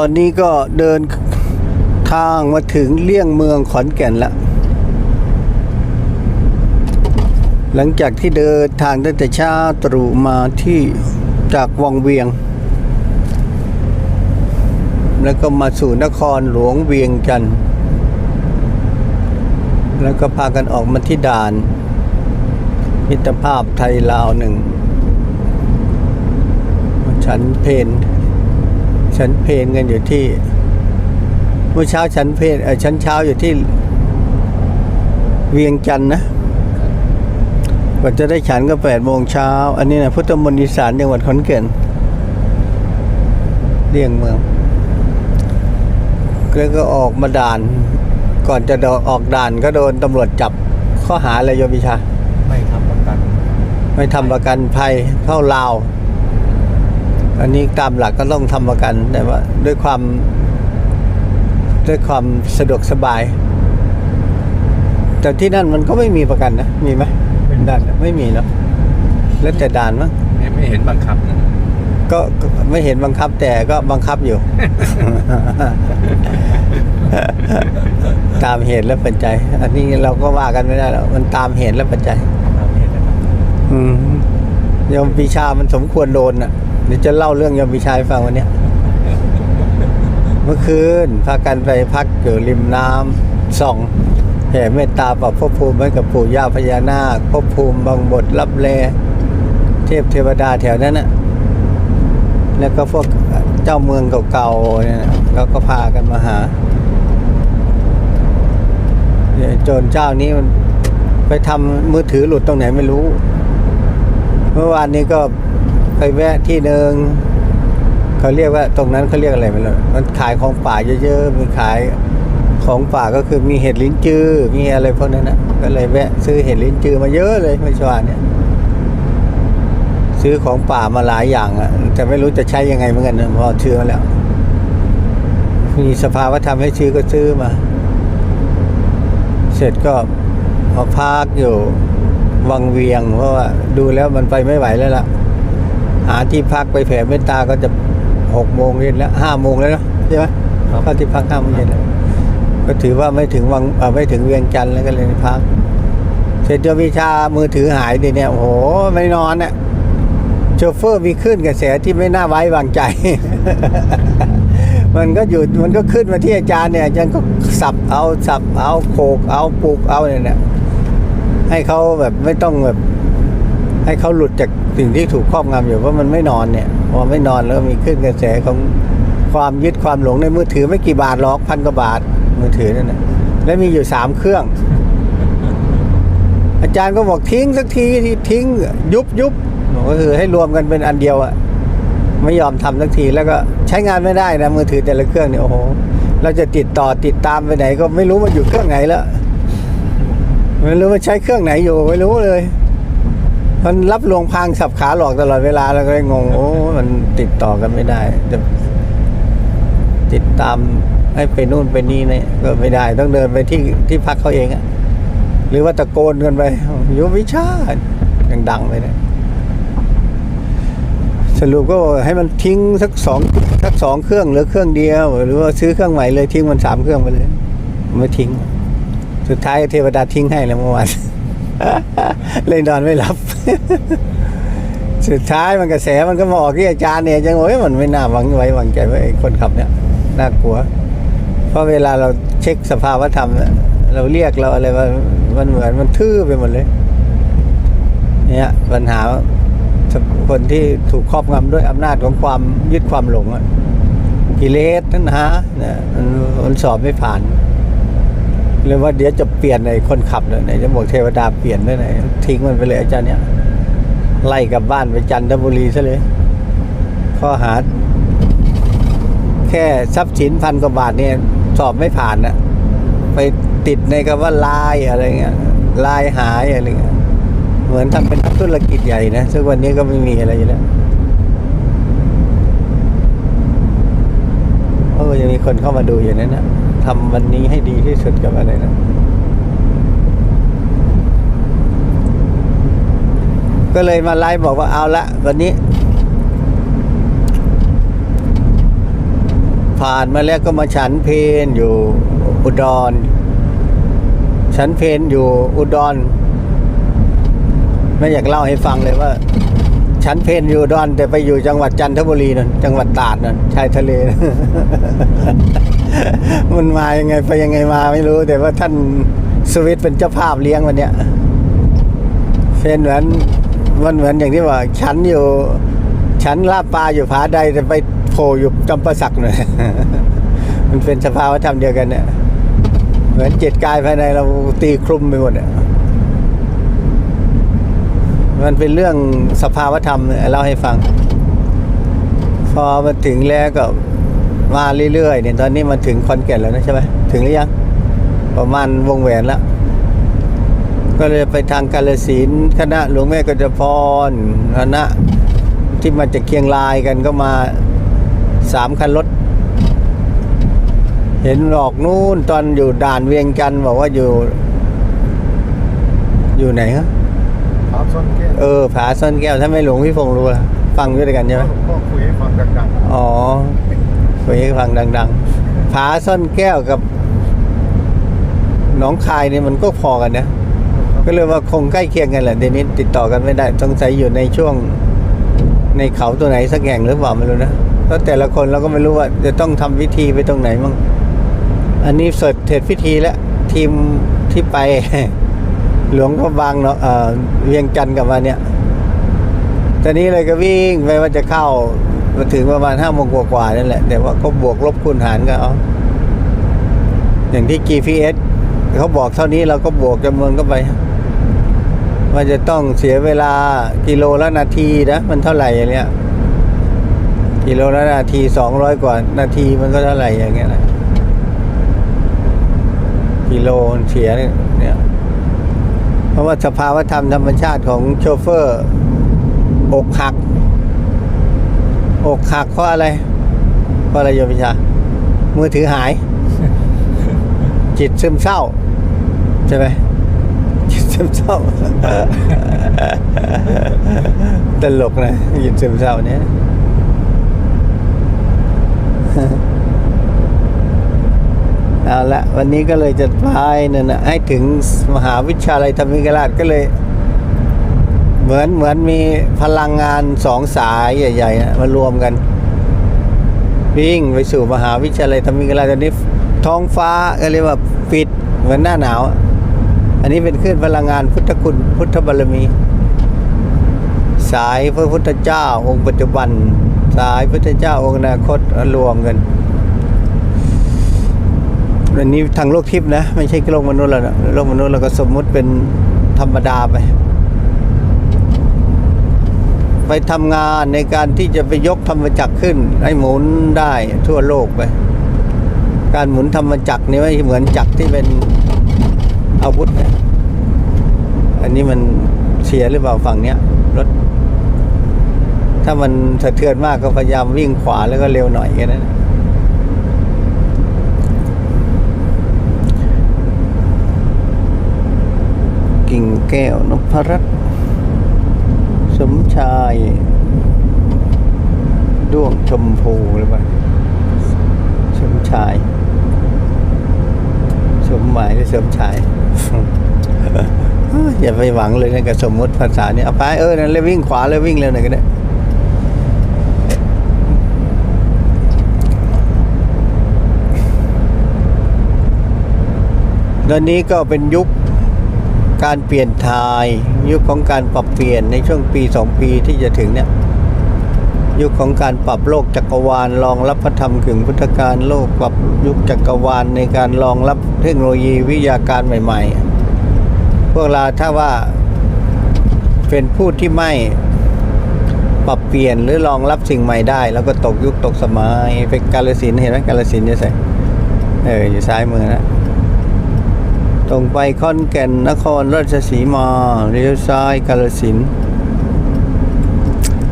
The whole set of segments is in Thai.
ตอนนี้ก็เดินทางมาถึงเลี่ยงเมืองขอนแก่นแล้วหลังจากที่เดินทางตั้งแต่เช้าตรู่มาที่จากวังเวียง แล้วก็มาสู่นครหลวงเวียงจันทร์แล้วก็พากันออกมาที่ด่าน มิตรภาพไทยลาวหนึ่ง ฉันเพน ฉันเพนกันอยู่ที่เมื่อเช้าฉันเพนเออฉันเช้าอยู่ที่ เวียงจันทร์นะกว่าจะได้ฉันก็แปดโมงเช้า อันนี้นะพุทธมณฑลอีสานจังหวัดขอนแก่นเลี่ยงเมืองแล้วก็ออกมาด่าน ก่อนจะออกด่านก็โดนตำรวจจับข้อหาอะไรโยมวิชา ไม่ทำประกัน ไม่ทำประกันภัยเข้าลาว อันนี้ตามหลักก็ต้องทำประกันแต่ว่าด้วยความด้วยความสะดวกสบาย แต่ที่นั่นมันก็ไม่มีประกันนะ มีไหมเป็นด่านน่ะไม่มีเนาะแล้วแต่ด่านมั้งไม่ไม่เห็นบังคับนะก็ก็ไม่เห็นบังคับแต่ก็บังคับอยู่ ตามเหตุและปัจจัย อันนี้เราก็ว่ากันไม่ได้แล้วมันตามเหตุและปัจจัย ตามเห็นนะครับอืมโยมปีชามันสมควรโดนอะ เดี๋ยวจะเล่าเรื่องยมปีชาให้ฟังวันเนี้ยเมื่อคืนพากันไปพักอยู่ริมน้ำส่องแผ่เมตตาปรับภพภูมิให้กับปู่ย่าพญานาคภพภูมิบางบทรับแลเทพเทวดาแถวนั้นน่ะแล้วก็พวกเจ้าเมืองเก่าๆเนี่ยแล้วก็พากันมาหาเนี่ยจรเจ้านี้มันไปทำมือถือหลุดตรงไหนไม่รู้ เมื่อวานนี้ก็ ไปแวะที่หนึ่งเขาเรียกว่าตรงนั้นเขาเรียกอะไรไม่รู้มันขายของป่าเยอะๆมีขายของป่าก็คือมีเห็ดลิ้นจือมีอะไรพวกนั้นนะก็เลยแวะซื้อเห็ดลิ้นจือมาเยอะเลยไม่ชวาเนี่ย ซื้อของป่ามาหลายอย่างอะแต่ไม่รู้จะใช้ยังไงเหมือนกันนะพอซื้อมาแล้ว มีสภาวะทำให้ซื้อก็ซื้อมา เสร็จก็มาพักอยู่วังเวียง เพราะว่าดูแล้วมันไปไม่ไหวแล้วล่ะ หาที่พักไปแผ่เมตตาก็จะหกโมงเย็นแล้วห้าโมงแล้วเนอะใช่ไหมเข้าที่พักห้าโมงเย็นแล้วก็ถือว่าไม่ถึงวังเอ่อไม่ถึงเวียงจันทร์แล้วก็เลยพักเสร็จเจาวิชามือถือหายดิเนี่ยโอ้โหไม่นอนเนี่ยโชเฟอร์มีขึ้นกระแสที่ไม่น่าไว้วางใจ มันก็อยู่มันก็ขึ้นมาที่อาจารย์เนี่ยอาจารย์ก็สับเอาสับเอาโขกเอาปลูกเอาเนี่ยนะให้เขาแบบไม่ต้องแบบ ให้เขาหลุดจากสิ่งที่ถูกครอบงำอยู่เพราะมันไม่นอนเนี่ยพอไม่นอนแล้วมีขึ้นกระแสของความยึดความหลงในมือถือไม่กี่บาทหรอกพันกว่าบาทมือถือนั่นนะและมีอยู่สามเครื่อง อาจารย์ก็บอกทิ้งสักทีที่ทิ้งยุบยุบก็คือให้รวมกันเป็นอันเดียวอะไม่ยอมทำสักทีแล้วก็ใช้งานไม่ได้นะมือถือแต่ละเครื่องเนี่ยโอ้โหเราจะติดต่อติดตามไปไหน ก็ไม่รู้มันอยู่เครื่องไหนแล้วไม่รู้ว่าใช้เครื่องไหนอยู่ไม่รู้เลย มันรับลวงพางสับขาหลอกตลอดเวลาแล้วก็เลยงง โอ้มันติดต่อกันไม่ได้จะติดตามให้ไปนู่นไปนี่เนี่ยก็ไม่ได้ ต้องเดินไปที่ที่พักเขาเองอะหรือว่าตะโกนกันไปโยมวิชาดังๆไปเลยสรุปก็ให้มันทิ้งสักสองสักสองเครื่องหรือเครื่องเดียว หรือว่าซื้อเครื่องใหม่เลยทิ้งมันสามเครื่องไปเลยไม่ทิ้ง สุดท้ายเทวดาทิ้งให้แล้วเมื่อวาน เลยนอนไม่หลับ สุดท้ายมันกระแสมันก็มาออกที่อาจารย์เนี่ยจังโอ้ยมันไม่น่าหวังไว้วางใจไว้คนขับเนี่ยน่ากลัว เพราะเวลาเราเช็คสภาวะธรรมเนี่ยเราเรียกเราอะไรมันมันเหมือนมันทื่อไปหมดเลย เนี่ยปัญหาคนที่ถูกครอบงำด้วยอำนาจของความยึดความหลงอะกิเลสนั่นฮะเนี่ยมันสอบไม่ผ่าน เลยว่าเดี๋ยวจะเปลี่ยนไอ้คนขับเลยไหนจะบอกเทวดาเปลี่ยนด้วยไหนทิ้งมันไปเลยอาจารย์เนี่ยไล่กลับบ้านไปจันทบุรีซะเลยข้อหา แค่ทรัพย์สินพันกว่าบาทเนี่ย สอบไม่ผ่านอะไปติดในคำว่าลายอะไรเงี้ยลายหายอะไรเงี้ยเหมือนทำเป็นธุรกิจใหญ่นะซึ่งวันนี้ก็ไม่มีอะไรอยู่แล้วโอ้ยังมีคนเข้ามาดูอยู่นั่นนะ ทำวันนี้ให้ดีที่สุดกับอะไรนะก็เลยมาไลฟ์บอกว่าเอาละวันนี้ผาผ่านมาแล้วก็มาฉันเพนอยู่อุดร ฉันเพนอยู่อุดร ไม่อยากเล่าให้ฟังเลยว่า ฉันเพนอยู่อุดรแต่ไปอยู่จังหวัดจันทบุรีนั่นจังหวัดตราดนั่นชายทะเล มันมายังไงไปยังไงมาไม่รู้ แต่ว่าท่านสวิตเป็นเจ้าภาพเลี้ยงวันเนี้ยเป็นเหมือนมันเหมือนอย่างที่ว่าฉันอยู่ ฉันลาปลาอยู่ผาใดแต่ไปโผล่อยู่จำปาสักหน่อยมันเป็นสภาวธรรมเดียวกันเนี่ยเหมือนเจิตกายภายในเราตีคลุมไปหมดอะมันเป็นเรื่องสภาวธรรมเนี่ยเล่าให้ฟัง พอมาถึงแล้วก็ มาเรื่อยๆเนี่ยตอนนี้มาถึงคอนแก่นแล้วนะใช่ไหมถึงหรือยังประมาณวงแหวนแล้ว ก็เลยไปทางกาลสินธุ์คณะหลวงแม่กจพรคณะที่มาจากเคียงรายกันก็มาสามคันรถ เห็นออกนู่นตอนอยู่ด่านเวียงจันทร์บอกว่าอยู่ อยู่ไหนฮะถามส้นแก้วเออผาซ่อนแก้วถ้าไม่หลงพี่ฟงรู้ละฟังด้วยกันใช่ไหมก็คุยให้ฟังดังอ๋อ คุยให้ฟังดัง ๆ ผาซ่อนแก้วกับหนองคายเนี่ยมันก็พอกันนะก็เลยว่าคงใกล้เคียงกันแหละเดี๋ยวนี้ติดต่อกันไม่ได้สงสัยอยู่ในช่วงในเขาตัวไหนสักแห่งหรือเปล่าไม่รู้นะเพราะแต่ละคนเราก็ไม่รู้ว่า จะต้องทำพิธีไปตรงไหนมั่งอันนี้เสร็จเสร็จพิธีแล้วทีมที่ไป หลวงพระบางเนาะเออเวียงจันทร์กับมาเนี่ยตอนนี้เลยก็วิ่งไปว่าจะเข้า มาถึงประมาณห้าโมงกว่าๆนั่นแหละ แต่ว่าก็บวกลบคูณหารกันเอาอย่างที่ GPS เขาบอกเท่านี้เราก็บวกจำนวนเข้าไปว่าจะต้องเสียเวลากิโลละนาทีนะมันเท่าไหร่อย่างเนี้ยกิโลละนาทีสองร้อยกว่านาทีมันก็เท่าไหร่อย่างเงี้ยนะกิโลเสียเนี่ยเพราะว่าสภาวธรรมธรรมชาติของโชเฟอร์อกหัก อกหักเพราะอะไร เพราะอะไรโยมพิชา มือถือหาย จิตซึมเศร้า ใช่ไหมจิตซึมเศร้า ตลกนะจิตซึมเศร้าเนี่ยเอาละวันนี้ก็เลยจะพายนั่นนะให้ถึงมหาวิทยาลัยธรรมิกราชก็เลย เหมือนเหมือนมีพลังงานสองสายใหญ่ๆนะมารวมกัน วิ่งไปสู่มหาวิทยาลัยธรรมิกราตอนนี้ท้องฟ้าก็เรียกว่าปิดเหมือนหน้าหนาวอะอันนี้เป็นคลื่นพลังงานพุทธคุณพุทธบารมี สายพระพุทธเจ้าองค์ปัจจุบัน สายพุทธเจ้าองค์อนาคตรวมกันอันนี้ทางโลกทิพย์นะ ไม่ใช่โลกมนุษย์แล้วนะโลกมนุษย์เราก็สมมุติเป็นธรรมดาไป ไปทำงานในการที่จะไปยกธรรมจักรขึ้น ให้หมุนได้ทั่วโลกไป การหมุนธรรมจักรนี่ไม่เหมือนจักรที่เป็นอาวุธนะอันนี้มันเสียหรือเปล่าฝั่งเนี้ยรถ ถ้ามันสะเทือนมากก็พยายามวิ่งขวาแล้วก็เร็วหน่อยแค่นั้นกิ่งแก้วนพรัตน์ ชาย ด้วงชมพูหรือเปล่าสมชายสมหมายหรือสมชายอย่าไปหวังเลยนะกับสมมติภาษาเนี่ยเอาไปเออนั่นเลยวิ่งขวาเลยวิ่งเร็วหน่อยก็ได้ตอนนี้ก็เป็นยุค การเปลี่ยนทาย ยุคของการปรับเปลี่ยนในช่วงปีสองปีที่จะถึงเนี่ยยุคของการปรับโลกจักรวาลรองรับพระธรรมกึ่งพุทธการโลกปรับยุคจักรวาลในการรองรับเทคโนโลยีวิทยาการใหม่ ๆ พวกเราถ้าว่าเป็นผู้ที่ไม่ปรับเปลี่ยนหรือรองรับสิ่งใหม่ได้ แล้วก็ตกยุคตกสมัยเป็นกาลสินเห็นไหมกาลสินธุ์เนี่ใส่เอออยู่ซ้ายมือนะ ตรงไปขอนแก่นนครราชสีมาเลี้ยวซ้ายกาลสิน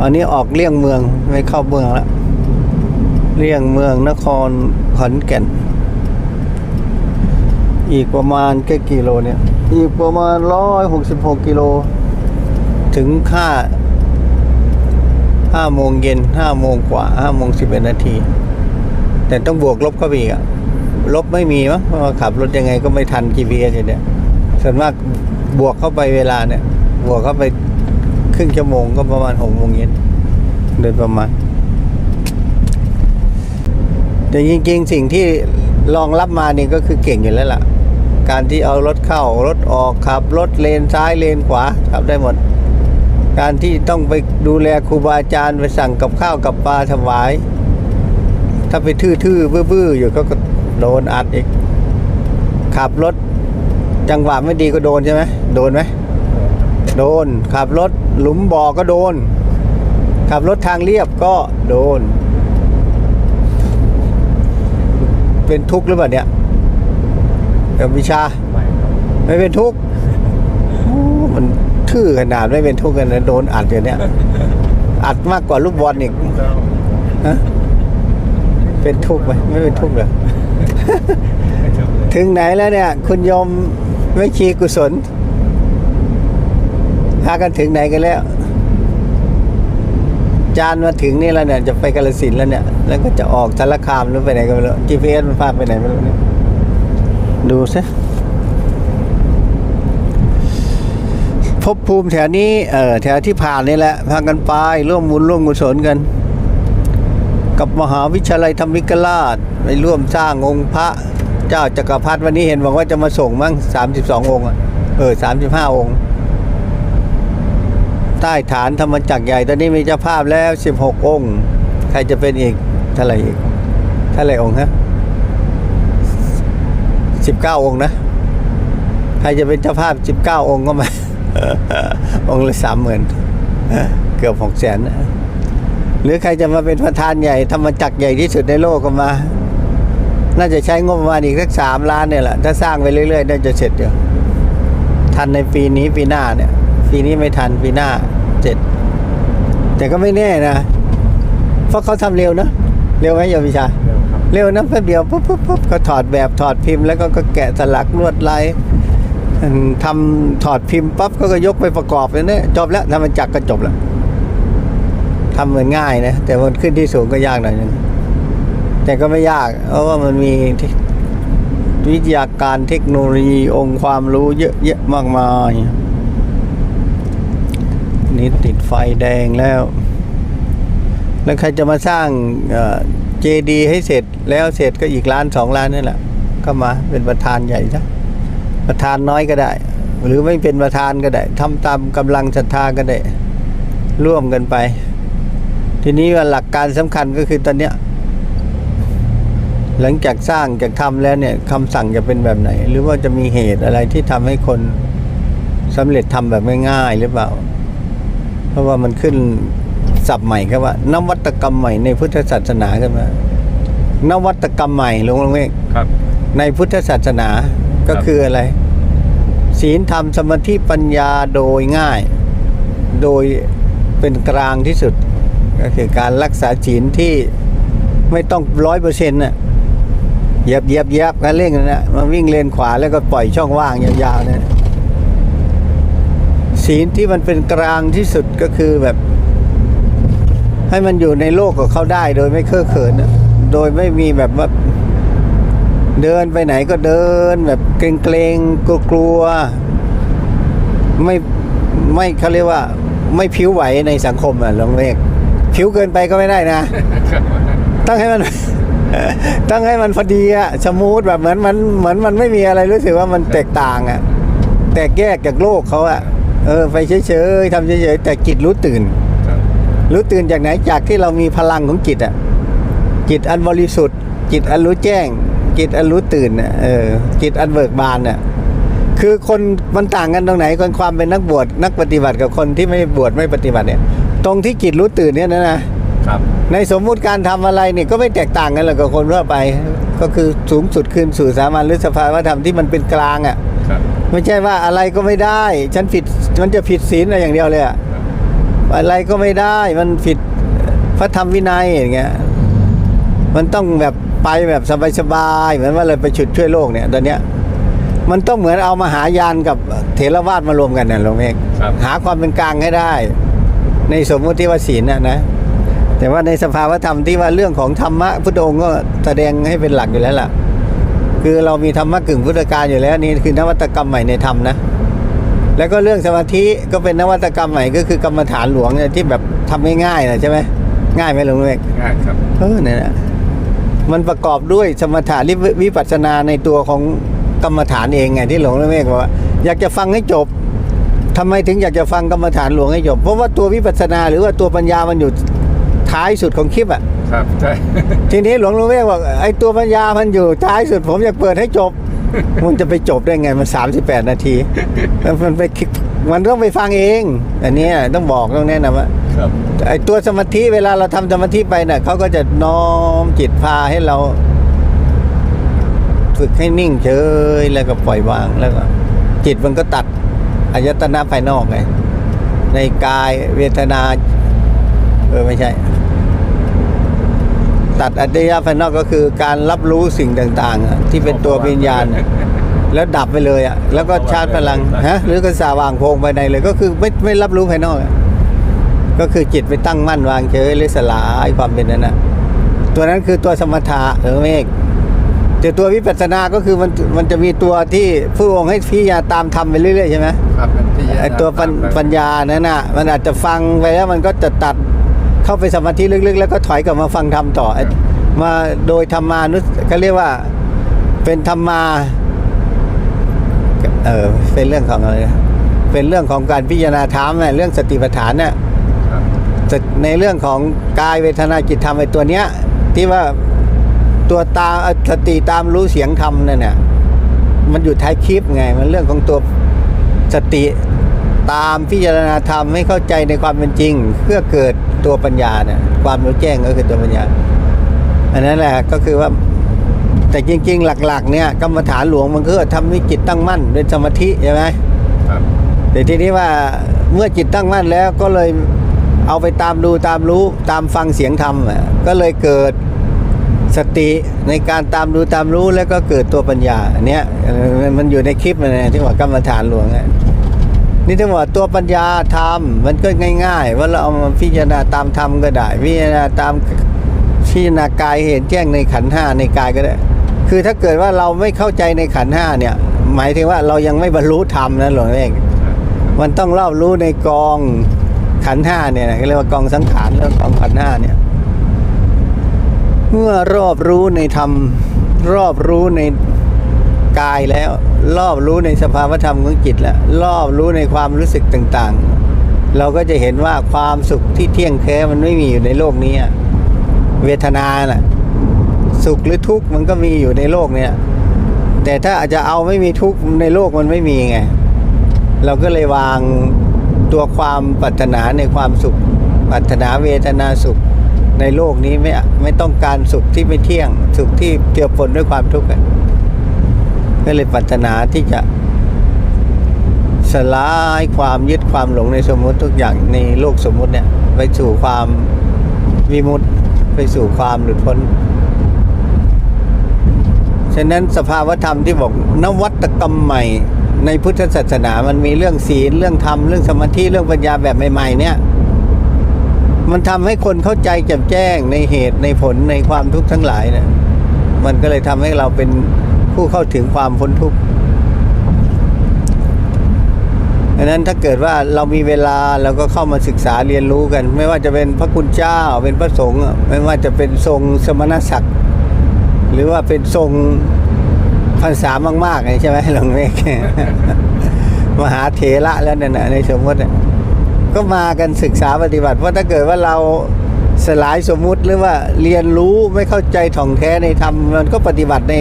อันนี้ออกเลี่ยงเมืองไม่เข้าเมืองล้วเลี่ยงเมืองนครขอนแก่น อีกประมาณแค่กิโลเนี่ย อีกประมาณร้อยหกสิบหกกิโล ถึงค่าห้าโมงเย็นห้าโมงกว่าห้าโมงสิบเอ็ดนาที แต่แต่ต้องบวกลบเข้าไปอีกอะ ลบไม่มีมั้งขับรถยังไงก็ไม่ทัน GPS อยู่เนี่ยส่วนมากบวกเข้าไปเวลาเนี่ย บวกเข้าไปครึ่งชั่วโมงก็ประมาณหกโมงเย็นโดยประมาณ แต่จริง ๆ สิ่งที่รองรับมานี่ก็คือเก่งอยู่แล้วล่ะ การที่เอารถเข้ารถออกขับ รถเลนซ้ายเลนขวาขับได้หมด การที่ต้องไปดูแลครูบาอาจารย์ไปสั่งกับข้าวกับปลาถวาย ถ้าไปทื่อๆบื้อๆอยู่ก็ โดนอัดอีก ขับรถ จังหวะไม่ดีก็โดนใช่ไหมโดนไหมโดน ขับรถหลุมบ่อก็โดน ขับรถทางเรียบก็โดน เป็นทุกข์หรือเปล่าเนี่ยกับวิชา ไม่ครับไม่เป็นทุกข์มันทื่อขนาดไม่เป็นทุกข์กันนะโดนอัดอย่างเนี้ยอัดมากกว่าลูกบอลอีกเป็นทุกข์ไหมไม่เป็นทุกข์เหรอไม่จบเลย ถึงไหนแล้วเนี่ย คุณยมไม่ชีกุศลพากันถึงไหนกันแล้ว จานมาถึงนี่แล้วเนี่ย จะไปกาลสินแล้วเนี่ย แล้วก็จะออกสารคามหรือไปไหนก็ไม่รู้ GPS มันพาไปไหนไม่รู้เนี่ยดูซิภพภูมิแถวนี้ เออแถวที่ผ่านนี่แหละพากันไปร่วมบุญร่วมกุศลกัน กับมหาวิทยาลัยธรรมิกราชไปร่วมสร้างองค์พระเจ้าจักรพรรดิวันนี้เห็นบอกว่าจะมาส่งมั้งสามสิบสององค์เออสามสิบห้าองค์ ใต้ฐานธรรมจักรใหญ่ตอนนี้มีเจ้าภาพแล้วสิบหกองค์ ใครจะเป็นอีกเท่าไหร่อีกเท่าไหร่องค์ฮะสิบเก้าองค์นะ ใครจะเป็นเจ้าภาพสิบเก้าองค์ก็มาองค์ละสามหมื่นเกือบหกแสนนะ หรือใครจะมาเป็นประธานใหญ่ธรรมจักรใหญ่ที่สุดในโลกก็มา น่าจะใช้งบประมาณอีกสักสามล้านเนี่ยแหละถ้าสร้างไปเรื่อยๆน่าจะเสร็จอยู่ทันในปีนี้ปีหน้าเนี่ย ปีนี้ไม่ทันปีหน้าเสร็จ แต่ก็ไม่แน่นะเพราะเขาทำเร็วนะเร็วไหมโยมวิชาเร็วครับเร็วนะแป๊บเดียวปุ๊บปุ๊บปุ๊บก็ถอดแบบถอดพิมพ์แล้วก็ก็แกะสลักลวดลายทำถอดพิมพ์ปั๊บก็ก็ยกไปประกอบเลยเนี่ยจบแล้วธรรมจักรก็จบแล้ว ทำเหมือนง่ายนะ แต่มันขึ้นที่สูงก็ยากหน่อยนึงแต่ก็ไม่ยาก เพราะว่ามันมีวิทยาการเทคโนโลยีองค์ความรู้เยอะแยะมากมาย นี่ติดไฟแดงแล้ว แล้วใครจะมาสร้างเจดีให้เสร็จแล้วเสร็จก็อีกล้านสองล้านนี่แหละ ก็มาเป็นประธานใหญ่ซะประธานน้อยก็ได้ หรือไม่เป็นประธานก็ได้ทำตามกำลังศรัทธาก็ได้ ร่วมกันไป ทีนี้ว่าหลักการสำคัญก็คือตอนเนี้ยหลังจากสร้างจากทำแล้วเนี่ยคำสั่งจะเป็นแบบไหน หรือว่าจะมีเหตุอะไรที่ทำให้คนสำเร็จทำแบบง่ายๆหรือเปล่า เพราะว่ามันขึ้นศัพท์ใหม่ครับว่านวัตกรรมใหม่ในพุทธศาสนาขึ้นมานวัตกรรมใหม่หลวงลุงเมฆครับ ในพุทธศาสนาก็คืออะไร ศีลธรรมสมาธิปัญญาโดยง่าย โดยเป็นกลางที่สุด ก็คือการรักษาศีลที่ไม่ต้องร้อยเปอร์เซ็นต์น่ะเหยียบเหยียบเหยียบกันเร่งนั่นนะมาวิ่งเลนขวาแล้วก็ปล่อยช่องว่างยาวๆเนี่ยศีลที่มันเป็นกลางที่สุดก็คือแบบ ให้มันอยู่ในโลกกับเขาได้โดยไม่เคอะเขินโดยไม่มีแบบว่าเดินไปไหนก็เดิน แบบเกรงๆกลัวๆไม่ไม่เขาเรียกว่า ไม่ผิวไหวในสังคมอะลองเรียก ผิวเกินไปก็ไม่ได้นะ ต้องให้มัน ต้องให้มันพอดีอะสมูทแบบเหมือนมันเหมือนมันไม่มีอะไรรู้สึกว่ามันแตกต่างอะแตกแยกจากโลกเขาอะเออไปเฉยๆทำเฉยๆแต่จิตรู้ตื่นครับรู้ตื่นจากไหนจากที่เรามีพลังของจิตอะจิตอันบริสุทธิ์ จิตอันรู้แจ้ง จิตอันรู้ตื่นน่ะเออจิตอันเบิกบานน่ะคือคนมันต่างกันตรงไหนคนความเป็นนักบวชนักปฏิบัติกับคนที่ไม่บวชไม่ปฏิบัติเนี่ย ตรงที่จิตรู้ตื่นเนี่ยนะนะครับ ในสมมุติการทำอะไรเนี่ยก็ไม่แตกต่างกันหรอกกับคนทั่วไป ก็คือสูงสุดขึ้นสู่สามัญหรือสภาวธรรมที่มันเป็นกลางอะครับไม่ใช่ว่าอะไรก็ไม่ได้ ฉันผิดมันจะผิดศีลอะไรอย่างเดียวเลยอะอะไรก็ไม่ได้มันผิดพระธรรมวินัยอย่างเงี้ยมันต้องแบบไปแบบสบายๆเหมือนว่าเราไปฉุดช่วยโลกเนี่ยตอนเนี้ยมันต้องเหมือนเอามหายานกับเถรวาทมารวมกันนะหลวงเอกครับหาความเป็นกลางให้ได้ ในสมมติว่าศีลนะนะแต่แต่ว่าในสภาวธรรมที่ว่าเรื่องของธรรมะพุทธองค์ก็แสดงให้เป็นหลักอยู่แล้วล่ะ คือเรามีธรรมะกึ่งพุทธการอยู่แล้วนี่คือนวัตกรรมใหม่ในธรรมนะ แล้วก็เรื่องสมาธิก็เป็นนวัตกรรมใหม่ก็คือกรรมฐานหลวงเนี่ยที่แบบทำง่ายๆนะใช่ไหมง่ายไหมหลวงเอกง่ายครับเออเนี่ยนะมันประกอบด้วยสมถะวิวิปัสสนาในตัวของกรรมฐานเองไงที่หลวงพ่อเมฆบอกว่าอยากจะฟังให้จบ ทำไมถึงอยากจะฟังกรรมฐานหลวงให้จบเพราะว่าตัววิปัสสนาหรือว่าตัวปัญญามันอยู่ท้ายสุดของคลิปอะครับใช่ทีนี้หลวงลุงเมฆบอกไอ้ตัวปัญญามันอยู่ท้ายสุดผมอยากเปิดให้จบมันจะไปจบได้ไงมัน38นาทีแล้วมันไปคลิกมันต้องไปฟังเอง อันเนี้ยต้องบอกต้องแนะนำว่าครับไอ้ตัวสมาธิเวลาเราทำสมาธิไปเนี่ยเขาก็จะน้อมจิตพาให้เราฝึกให้นิ่งเฉยแล้วก็ปล่อยวางแล้วก็ จิตมันก็ตัด อายตนะภายนอกไง ในกายเวทนา เออไม่ใช่ ตัดอายตนะภายนอกก็คือการรับรู้สิ่งต่างๆ ที่เป็นตัววิญญาณ แล้วดับไปเลยอะ แล้วก็ชาร์จพลังฮะหรือก็สว่างโพงภายในเลย ก็คือไม่ไม่รับรู้ภายนอก ก็คือจิตไปตั้งมั่นวางเฉยหรือสลายความเป็นนั้นนะตัวนั้นคือตัวสมถะเออเมฆ แต่ตัววิปัสสนาก็คือมันมันจะมีตัวที่ผู้องค์ให้พิจารณาตามทำไปเรื่อยๆใช่ไหมครับมันพิจารณาไอตัวปัญตามแบบปัญญานั้นน่ะมันอาจจะฟังไปแล้วมันก็จะตัดเข้าไปสมาธิลึกๆ แล้วก็ถอยกลับมาฟังธรรมต่อไอ้มาโดยธรรมานุเขาเรียกว่าเป็นธรรมาเออเป็นเรื่องของอะไรนะเป็นเรื่องของการพิจารณาธรรมน่ะเรื่องสติปัฏฐานน่ะครับแต่ในเรื่องของกายเวทนาจิตธรรมไอ้ตัวเนี้ยที่ว่า ตัวตาเอ่อสติตามรู้เสียงธรรมนั่นน่ะมันอยู่ท้ายคลิปไง มันเรื่องของตัวสติตามพิจารณาธรรมให้เข้าใจในความเป็นจริง เพื่อเกิดตัวปัญญาเนี่ยความรู้แจ้งก็คือตัวปัญญา อันนั้นแหละก็คือว่าแต่จริง ๆ หลัก ๆ เนี่ยกรรมฐานหลวงมันคือทำให้จิตตั้งมั่นเป็นสมาธิใช่ไหมครับแต่ทีนี้ว่าเมื่อจิตตั้งมั่นแล้วก็เลยเอาไปตามดูตามรู้ตามฟังเสียงธรรมอะก็เลยเกิด สติในการตามดูตามรู้แล้วก็เกิดตัวปัญญาอันเนี้ยมันอยู่ในคลิปนะที่ว่ากรรมฐานหลวงนี่ที่ว่าตัวปัญญาธรรมมันก็ง่าย ๆ ว่าเราเอามาพิจารณาตามธรรมก็ได้ พิจารณาตามพิจารณากายเห็นแจ้งในขันธ์ห้าในกายก็ได้ คือถ้าเกิดว่าเราไม่เข้าใจในขันธ์ห้าเนี่ย หมายถึงว่าเรายังไม่บรรลุธรรมนะหลวงเองมันต้องรอบรู้ในกองขันธ์ห้าเนี่ยนะเขาเรียกว่ากองสังขารแล้วกองขันธ์ห้าเนี่ย เมื่อรอบรู้ในธรรม รอบรู้ในกายแล้ว รอบรู้ในสภาวธรรมของจิตแล้ว รอบรู้ในความรู้สึกต่างๆ เราก็จะเห็นว่าความสุขที่เที่ยงแท้มันไม่มีอยู่ในโลกนี้ เวทนาน่ะ สุขหรือทุกข์มันก็มีอยู่ในโลกเนี้ยแต่ถ้าอาจจะเอาไม่มีทุกข์ในโลกมันไม่มีไง เราก็เลยวางตัวความปรารถนาในความสุขปรารถนาเวทนาสุข ในโลกนี้ไม่ไม่ต้องการสุขที่ไม่เที่ยง สุขที่เกี่ยวปนด้วยความทุกข์ก็เลยปรารถนาที่จะสลายความยึดความหลงในสมมุติทุกอย่างในโลกสมมุติเนี่ย ไปสู่ความวิมุตติไปสู่ความหลุดพ้น ฉะนั้นสภาวธรรมที่บอกนวัตกรรมใหม่ในพุทธศาสนามันมีเรื่องศีลเรื่องธรรมเรื่องสมาธิเรื่องปัญญาแบบใหม่ๆเนี่ย มันทำให้คนเข้าใจแจ่มแจ้งในเหตุในผลในความทุกข์ทั้งหลายเนี่ยมันก็เลยทำให้เราเป็นผู้เข้าถึงความพ้นทุกข์ดังนั้นถ้าเกิดว่าเรามีเวลาเราก็เข้ามาศึกษาเรียนรู้กัน ไม่ว่าจะเป็นพระคุณเจ้า เป็นพระสงฆ์ไม่ว่าจะเป็นทรงสมณศักดิ์หรือว่าเป็นทรงพรรษามากๆใช่ไหมหลวงเมฆมหาเถระแล้วเนี่ยนะในสมมติเนี่ย ก็มากันศึกษาปฏิบัติ เพราะถ้าเกิดว่าเราสลายสมมุติหรือว่าเรียนรู้ไม่เข้าใจถ่องแท้ในธรรมมันก็ปฏิบัติใน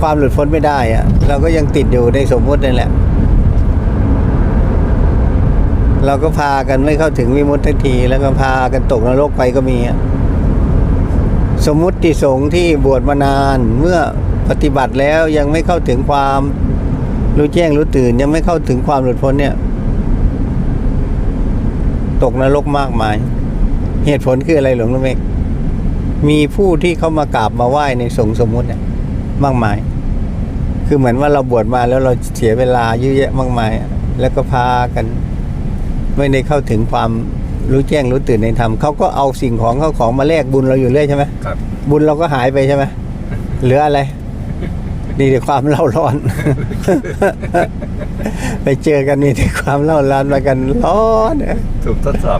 ความหลุดพ้นไม่ได้อะเราก็ยังติดอยู่ในสมมุตินั่นแหละ เราก็พากันไม่เข้าถึงวิมุตติทันทีแล้วก็พากันตกนรกไปก็มีสมมุติสงฆ์ที่บวชมานานเมื่อปฏิบัติแล้วยังไม่เข้าถึงความรู้แจ้งรู้ตื่นยังไม่เข้าถึงความหลุดพ้นเนี่ย ตกนรกมากมาย เหตุผลคืออะไรหลวงลุงเมกมีผู้ที่เขามากราบมาไหว้ในสงฆ์สมมุติเนี่ยมากมาย คือเหมือนว่าเราบวชมาแล้วเราเสียเวลาเยอะแยะมากมาย แล้วก็พากัน ไม่ได้เข้าถึงความรู้แจ้งรู้ตื่นในธรรมเขาก็เอาสิ่งของเขาของมาแลกบุญเราอยู่เรื่อยใช่ไหมครับบุญเราก็หายไปใช่ไหมเหลืออะไร นี่แต่ความเล่าร้อน ไปเจอกันมีแต่ความเล่าร้อนมากันร้อนถูกทดสอบ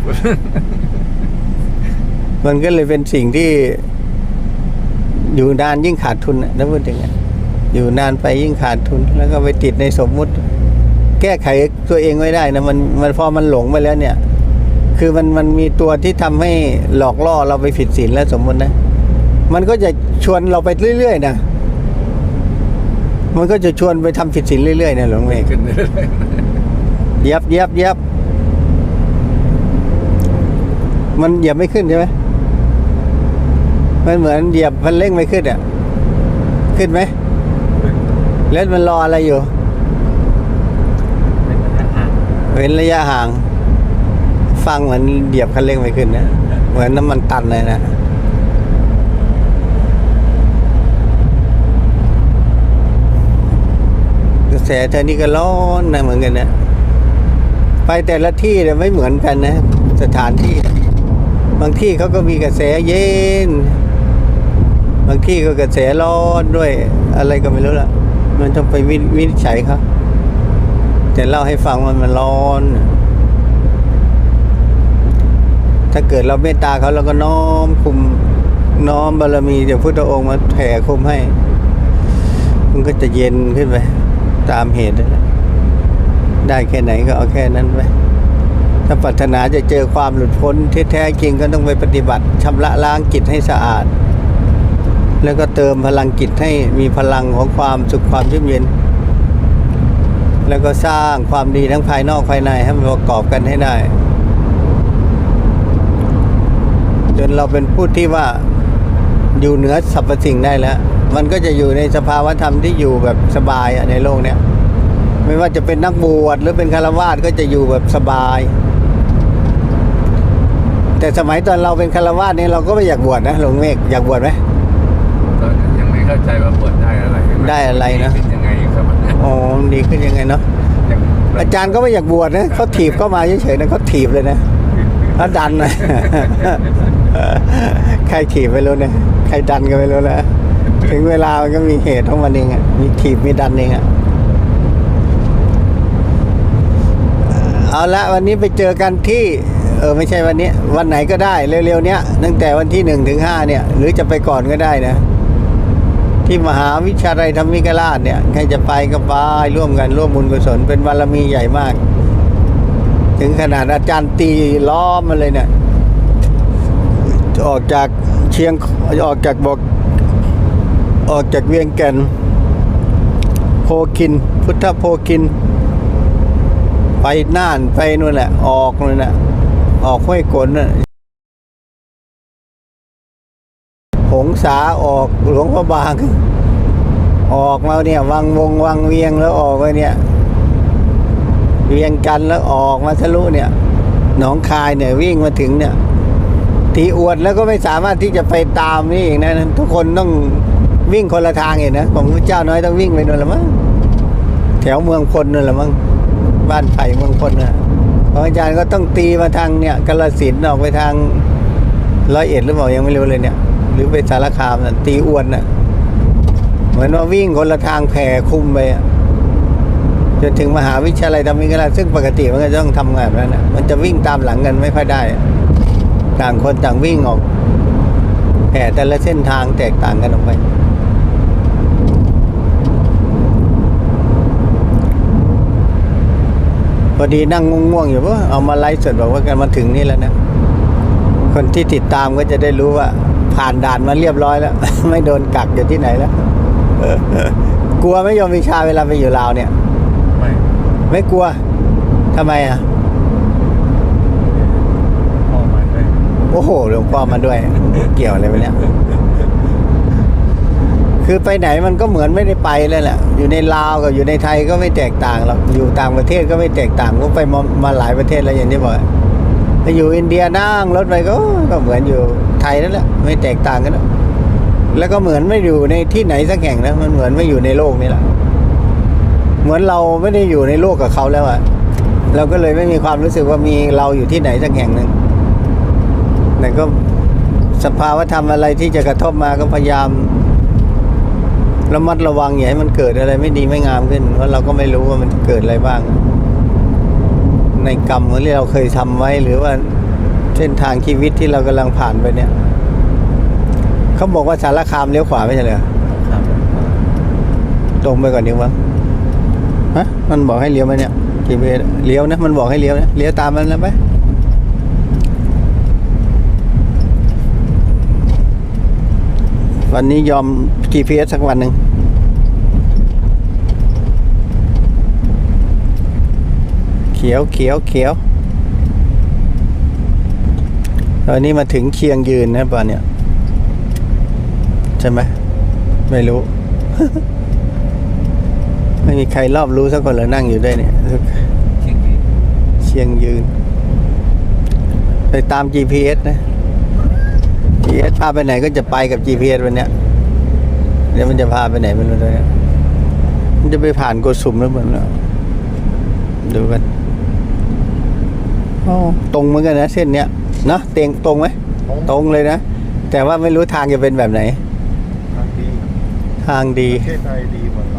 มันก็เลยเป็นสิ่งที่ อยู่นานยิ่งขาดทุนนะถ้าพูดอย่างนี้นอยู่นานไปยิ่งขาดทุน แล้วก็ไปติดในสมมุติ แก้ไขตัวเองไม่ได้นะมันมันพอมันหลงไปแล้วเนี่ย คือมันมันมีตัวที่ทำให้หลอกล่อเราไปผิดศีลแล้วสมมตินะ มันก็จะชวนเราไปเรื่อยๆนะ มันก็จะชวนไปทำผิดศีลเรื่อยๆนะหลวงเมฆขึ้นเรื่อยเย็บเย็บเย็บมันเหยียบไม่ขึ้นใช่ไหมมันเหมือนเหยียบพันเร่งไม่ขึ้นอะ ขึ้นไหมๆแล้วมันรออะไรอยู่เป็นระยะห่างเว้นระยะห่าง ฟังเหมือนเหยียบคันเร่งไม่ขึ้นนะ เหมือนน้ำมันตันเลยนะ กระ แสเธอนี่ก็ร้อนนะเหมือนกันนะไปแต่ละที่เนี่ยไม่เหมือนกันนะ สถานที่ บางที่เขาก็มีกระแสเย็น บางที่ก็กระแสร้อนด้วย อะไรก็ไม่รู้ละมันต้องไปวินิจฉัยเขาแต่เล่าให้ฟังว่ามันร้อน ถ้าเกิดเราเมตตาเขาเราก็น้อมคุมน้อมบารมีจากพุทธองค์มาแผ่คุมให้ มันก็จะเย็นขึ้นไป ตามเหตุนะได้แค่ไหนก็เอาแค่นั้นไปถ้าปรารถนาจะเจอความหลุดพ้นที่แท้จริงก็ต้องไปปฏิบัติชำระล้างจิตให้สะอาด แล้วก็เติมพลังจิตให้มีพลังของความสุขความชุ่มเย็น แล้วก็สร้างความดีทั้งภายนอกภายในให้มันประกอบกันให้ได้ จนเราเป็นผู้ที่ว่าอยู่เหนือสรรพสิ่งได้แล้ว มันก็จะอยู่ในสภาวธรรมที่อยู่แบบสบายอะในโลกเนี้ยไม่ว่าจะเป็นนักบวชหรือเป็นคารวาสก็จะอยู่แบบสบาย แต่สมัยตอนเราเป็นคารวาสเนี่ยเราก็ไม่อยากบวชนะหลวงเมฆอยากบวชไหมตอนนั้นยังไม่เข้าใจว่าบวชได้อะไรได้อะไรนะเป็นยังไงครับอ๋อดีขึ้นยังไงเนาะยังอาจารย์ก็ไม่อยากบวชนะเขาถีบเข้ามาเฉยๆนะเขาถีบเลยนะแล้วดันนะใครถีบไปรู้เนี่ยใครดันก็ไม่รู้นะ ถึงเวลามันก็มีเหตุของมันเองอะมีถีบมีดันเองอะเอาละวันนี้ไปเจอกันที่ เออไม่ใช่วันนี้ วันไหนก็ได้เร็วๆเนี้ยตั้งแต่วันที่หนึ่งถึงห้าเนี่ย หรือจะไปก่อนก็ได้นะ ที่มหาวิชาลัยธรรมิกราชเนี่ยใครจะไปก็ไปร่วมกันร่วมบุญกุศลเป็นบารมีใหญ่มาก ถึงขนาดอาจารย์ตีล้อมมาเลยเนี่ยออกจากเชียงออกจากบอก ออกจากเวียงแก่น โพคิน พุทธโพคิน ไปน่านไปนู่นแหละ ออกนู่นน่ะออกห้วยกลน่ะหงสาออกหลวงพระบาง ออกมาเนี่ย วังวงวังเวียงแล้วออกไปเนี่ย เวียงกันแล้วออกมาทะลุเนี่ย หนองคายเนี่ยวิ่งมาถึงเนี่ยตีอวดแล้วก็ไม่สามารถที่จะไปตามนี่เอีกนะ ทุกคนต้อง วิ่งคนละทางเองนะของพระเจ้าน้อยต้องวิ่งไปนู่นละมั้งแถวเมืองพลนั่นละมั้งบ้านไผ่เมืองพลนะพระอาจารย์ก็ต้องตีมาทางเนี่ยกาลสินออกไปทางร้อยเอ็ดหรือเปล่ายังไม่รู้เลยเนี่ย หรือไปสารคามน่ะตีอ้วนน่ะ เหมือนว่าวิ่งคนละทางแผ่คุมไปอะจนถึงมหาวิทยาลัยธรรมิกราชซึ่งปกติมันก็ต้องทำงานแบบนั้นนะมันจะวิ่งตามหลังกันไม่ค่อยได้ ต่างคนต่างวิ่งออกแผ่แต่ละเส้นทางแตกต่างกันออกไป พอดีนั่งง่วงๆอยู่ว่าเอามาไลฟ์สดบอกว่ากันมาถึงนี่แล้วนะ คนที่ติดตามก็จะได้รู้ว่า ผ่านด่านมาเรียบร้อยแล้ว ไม่โดนกักอยู่ที่ไหนแล้วกลัวไหม่ยอมวิชาเวลาไปอยู่ลาวเนี่ย ไม่ไม่กลัวทำไมอะพ่อมาด้วยโอ้โหหลวงพ่อมาด้วย เกี่ยวอะไรไปเนี่ย คือไปไหนมันก็เหมือนไม่ได้ไปเลยแหละ อยู่ในลาวกับอยู่ในไทยก็ไม่แตกต่างหรอก อยู่ต่างประเทศก็ไม่แตกต่างก็ไปมามาหลายประเทศแล้วอย่างที่บอกไปอยู่อินเดียนั่งรถไปก็ก็เหมือนอยู่ไทยนั่นแหละไม่แตกต่างกันหรอกแล้วก็เหมือนไม่อยู่ในที่ไหนสักแห่งนะมันเหมือนไม่อยู่ในโลกนี่แหละ เหมือนเราไม่ได้อยู่ในโลกกับเขาแล้วอะเราก็เลยไม่มีความรู้สึกว่ามีเราอยู่ที่ไหนสักแห่งหนึ่งแต่ก็สภาวะธรรมอะไรที่จะกระทบมาก็พยายาม ระมัดระวังอย่าให้มันเกิดอะไรไม่ดีไม่งามขึ้นเพราะเราก็ไม่รู้ว่ามันเกิดอะไรบ้าง ในกรรมที่เราเคยทำไว้หรือว่าเส้นทางชีวิตที่เรากำลังผ่านไปเนี่ยเขาบอกว่าสารคามเลี้ยวขวาไม่ใช่เหรอครับตรงไปก่อนดีกว่าฮะมันบอกให้เลี้ยวไหมเนี่ย GPS เลี้ยวนะมันบอกให้เลี้ยวนะเลี้ยวตามมันแล้วไป วันนี้ยอม GPS สักวันหนึ่งเขียวเขียวเขียวตอนนี้มาถึงเคียงยืนนะป่ะเนี่ย ใช่ไหมไม่รู้ ไม่มีใครรอบรู้สักคนเลยนั่งอยู่ด้วยเนี่ยจริงพี่เชียงยืน ไปตาม GPS นะ GPS พาไปไหนก็จะไปกับ GPS วันเนี้ยเดี๋ยวมันจะพาไปไหนไมันเลยมันจะไปผ่านโกสุมหรือเปล่าเนอะดูกันอ๋อตรงเหมือนกันนะเส้นเนี้ยเนาะเตียงตรงไหมตรงเลยนะ แต่ว่าไม่รู้ทางจะเป็นแบบไหน ทางดีทางดีประเทศไทยดีกว่าเร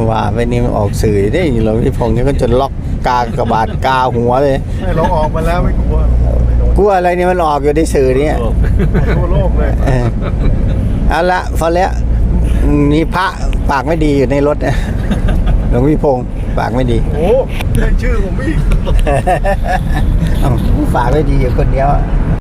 าว่าไปนี่มันออกสื่อได้หรอกพี่พงษ์นี่ก็จนล็อกกากระบาดกาหัวเลยไม่เราออกมาแล้วไม่กลัวไม่โดน กลัวอะไรเนี่ยมันออกอยู่ในสื่อเนี่ยทั่วโลกเลยเออเอาละพอแล้วนี่พระปากไม่ดีอยู่ในรถนะหลวงพี่พงษ์ปากไม่ดีโอ้ได้ชื่อผมอีก เอ้าปากไม่ดีอยู่คนเดียวอะโ